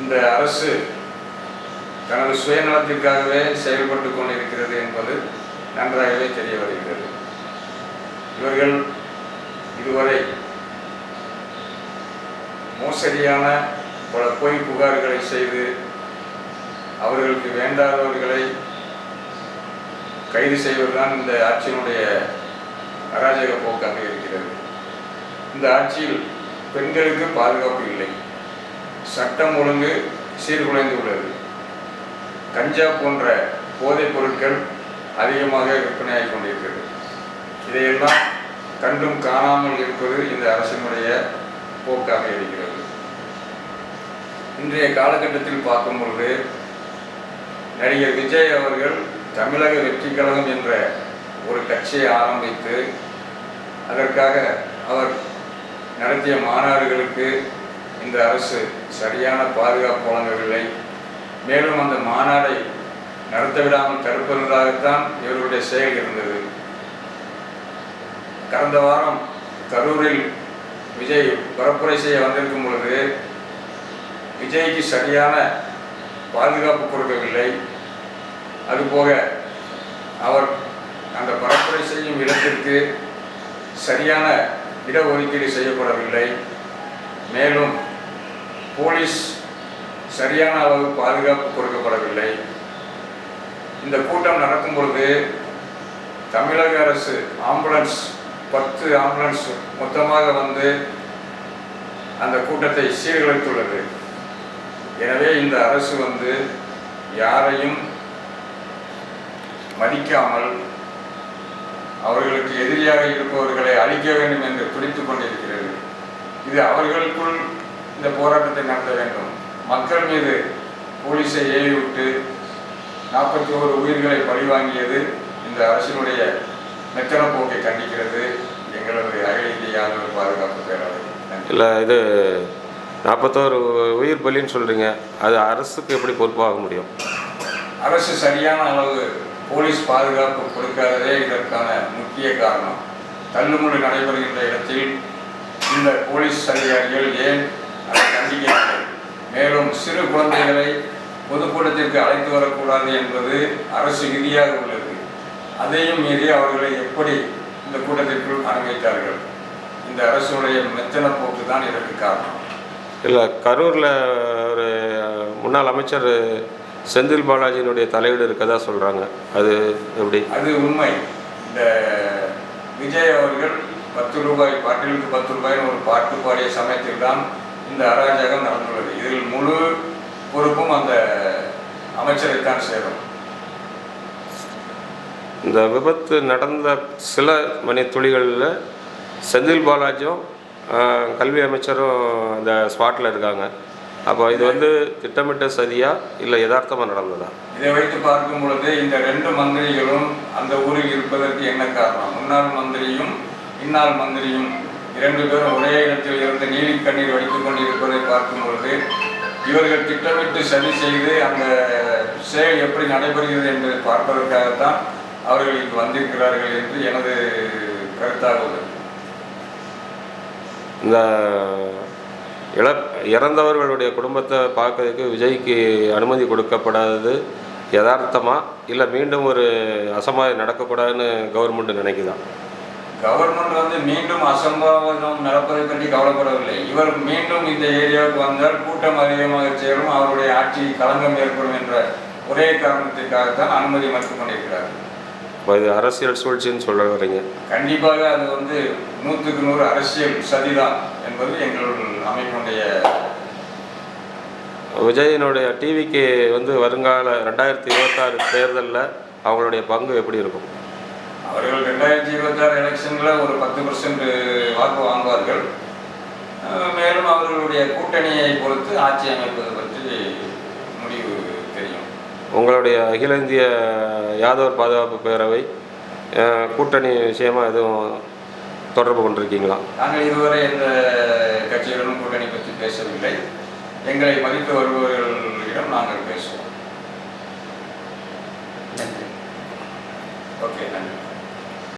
இந்த அரசு தனது சுயநலத்திற்காகவே செயல்பட்டு கொண்டிருக்கிறது என்பது நன்றாகவே தெரிய வருகிறது. இவர்கள் இதுவரை மோசடியான பல பொய் புகார்களை செய்து அவர்களுக்கு வேண்டாதவர்களை கைது செய்வதுதான் இந்த ஆட்சியினுடைய அராஜக போக்காக இருக்கிறது. இந்த ஆட்சியில் பெண்களுக்கு பாதுகாப்பு இல்லை. சட்டம் ஒழுங்கு சீர்குலைந்து உள்ளது கஞ்சா போன்ற போதைப் பொருட்கள் அதிகமாக விற்பனையாகி கொண்டிருக்கிறது. இதையெல்லாம் கண்டும் காணாமல் இருப்பது இந்த அரசினுடைய போக்காக இருக்கிறது. இன்றைய காலகட்டத்தில் பார்க்கும் பொழுது நடிகர் விஜய் அவர்கள் தமிழக வெற்றி கழகம் என்ற ஒரு கட்சியை ஆரம்பித்து அதற்காக அவர் நடத்திய மாநாடுகளுக்கு இந்த அரசு சரியான பாதுகாப்பு வழங்கவில்லை. மேலும் அந்த மாநாடை நடத்த விடாமல் தடுப்பதாகத்தான் இவர்களுடைய செயல் இருந்தது. கடந்த வாரம் கரூரில் விஜய் பரப்புரை செய்ய வந்திருக்கும் பொழுது விஜய்க்கு சரியான பாதுகாப்பு கொடுக்கவில்லை. அதுபோக அவர் அந்த பரப்புரை செய்யும் இடத்திற்கு சரியான இடஒதுக்கீடு செய்யப்படவில்லை. மேலும் போலீஸ் சரியான அளவு பாதுகாப்பு கொடுக்கப்படவில்லை. இந்த கூட்டம் நடக்கும் பொழுது தமிழக அரசு ஆம்புலன்ஸ் பத்து ஆம்புலன்ஸ் மொத்தமாக வந்து அந்த கூட்டத்தை சீர்குலைத்துள்ளது எனவே இந்த அரசு வந்து யாரையும் மதிக்காமல் அவர்களுக்கு எதிரியாக இருப்பவர்களை அழிக்க வேண்டும் என்று பிடித்து கொண்டிருக்கிறது. இது அவர்களுக்குள் இந்த போராட்டத்தை நடத்த வேண்டும். மக்கள் மீது போலீஸை ஏவி விட்டு நாற்பத்தி ஓரு உயிர்களை பழிவாங்கியது இந்த அரசினுடைய மெத்தன போக்கை கண்டிக்கிறது. எங்களது அகில இந்திய ஆளுநர் பாதுகாப்பு நன்றி. இல்லை இது நாற்பத்தோரு உயிர் பலின்னு சொல்கிறீங்க அது அரசுக்கு எப்படி பொறுப்பாக முடியும்? அரசு சரியான அளவு போலீஸ் பாதுகாப்பு கொடுக்காததே இதற்கான முக்கிய காரணம். தள்ளுமுள்ளு நடைபெறுகின்ற இடத்தில் இந்த போலீஸ் அதிகாரிகள் ஏன் அதை கண்டிக்கவில்லை மேலும் சிறு குழந்தைகளை பொதுக்கூட்டத்திற்கு அழைத்து வரக்கூடாது என்பது அரசு விதியாக உள்ளது. அதையும் மீறி அவர்களை எப்படி இந்த கூட்டத்திற்குள் அனுமதித்தார்கள்? இந்த அரசுடைய மெத்தன போக்கு தான் இதற்கு காரணம். இல்லை கரூரில் ஒரு முன்னாள் அமைச்சர் செந்தில் பாலாஜியினுடைய தலையீடு இருக்கதா சொல்கிறாங்க அது எப்படி? அது உண்மை. இந்த விஜய் அவர்கள் பத்து ரூபாய் பாட்டிலுக்கு பத்து ரூபாய்னு ஒரு பாட்டு பாடிய சமயத்தில் தான் இந்த அராஜகம் நடந்துள்ளது. இதில் முழு பொறுப்பும் அந்த அமைச்சரைத்தான் சேரும். இந்த விபத்து நடந்த சில மணி துளிகளில் செந்தில் பாலாஜியும் ஆஹ், கல்வி அமைச்சரும் அந்த ஸ்பாட்டில் இருக்காங்க. அப்போ இது வந்து திட்டமிட்ட சதியா இல்லை யதார்த்தமாக நடந்ததா? இதை வைத்து பார்க்கும் பொழுது இந்த ரெண்டு மந்திரிகளும் அந்த ஊரில் இருப்பதற்கு என்ன காரணம்? முன்னாள் மந்திரியும் இன்னாள் மந்திரியும் இரண்டு பேரும் ஒரே இடத்தில் இருந்து நீலி கண்ணீர் வடித்துக் கொண்டிருப்பதை பார்க்கும் பொழுது இவர்கள் திட்டமிட்டு சதி செய்து அந்த செயல் எப்படி நடைபெறுகிறது என்பதை பார்ப்பதற்காகத்தான் அவர்கள் இங்கு வந்திருக்கிறார்கள் என்று எனது கருத்தாக உள்ளது. இந்த இழ இறந்தவர்களுடைய குடும்பத்தை பார்க்கறதுக்கு விஜய்க்கு அனுமதி கொடுக்கப்படாதது யதார்த்தமாக இல்லை மீண்டும் ஒரு அசம்பாவிதம் நடக்கக்கூடாதுன்னு கவர்மெண்ட் நினைக்குதான் கவர்மெண்ட் வந்து மீண்டும் அசம்பாவிதம் நடப்பதை பற்றி கவலைப்படவில்லை. இவர் மீண்டும் இந்த ஏரியாவுக்கு வந்தால் கூட்டம் அதிகமாக சேரும் அவருடைய ஆட்சி களங்கம் ஏற்படும் என்ற ஒரே காரணத்திற்காகத்தான் அனுமதி மறுத்துக் கொண்டிருக்கிறார். இது அரசியல் சூழ்ச்சின்னு சொல்ல வரீங்க. கண்டிப்பாக அது வந்து நூற்றுக்கு நூறு அரசியல் சதிதான் என்பது எங்கள் அமைப்பினுடைய விஜயனுடைய டிவிக்கு வந்து வருங்கால ரெண்டாயிரத்தி இருபத்தாறு தேர்தலில் அவங்களுடைய பங்கு எப்படி இருக்கும்? அவர்கள் ரெண்டாயிரத்தி இருபத்தாறு எலெக்ஷனில் ஒரு பத்து பர்சன்ட் வாக்கு வாங்குவார்கள். மேலும் அவர்களுடைய கூட்டணியை பொறுத்து ஆட்சி அமைப்பது பற்றி முடிவு தெரியும். உங்களுடைய அகில இந்திய யாதவர் பாதுகாப்பு பேரவை கூட்டணி விஷயமா எதுவும் தொடர்பு கொண்டிருக்கீங்களா? நாங்கள் இதுவரை எந்த கட்சிகளுடன் கூட்டணி பற்றி பேசவில்லை. எங்களை மதித்து வருபவர்களிடம் நாங்கள் பேசுவோம்.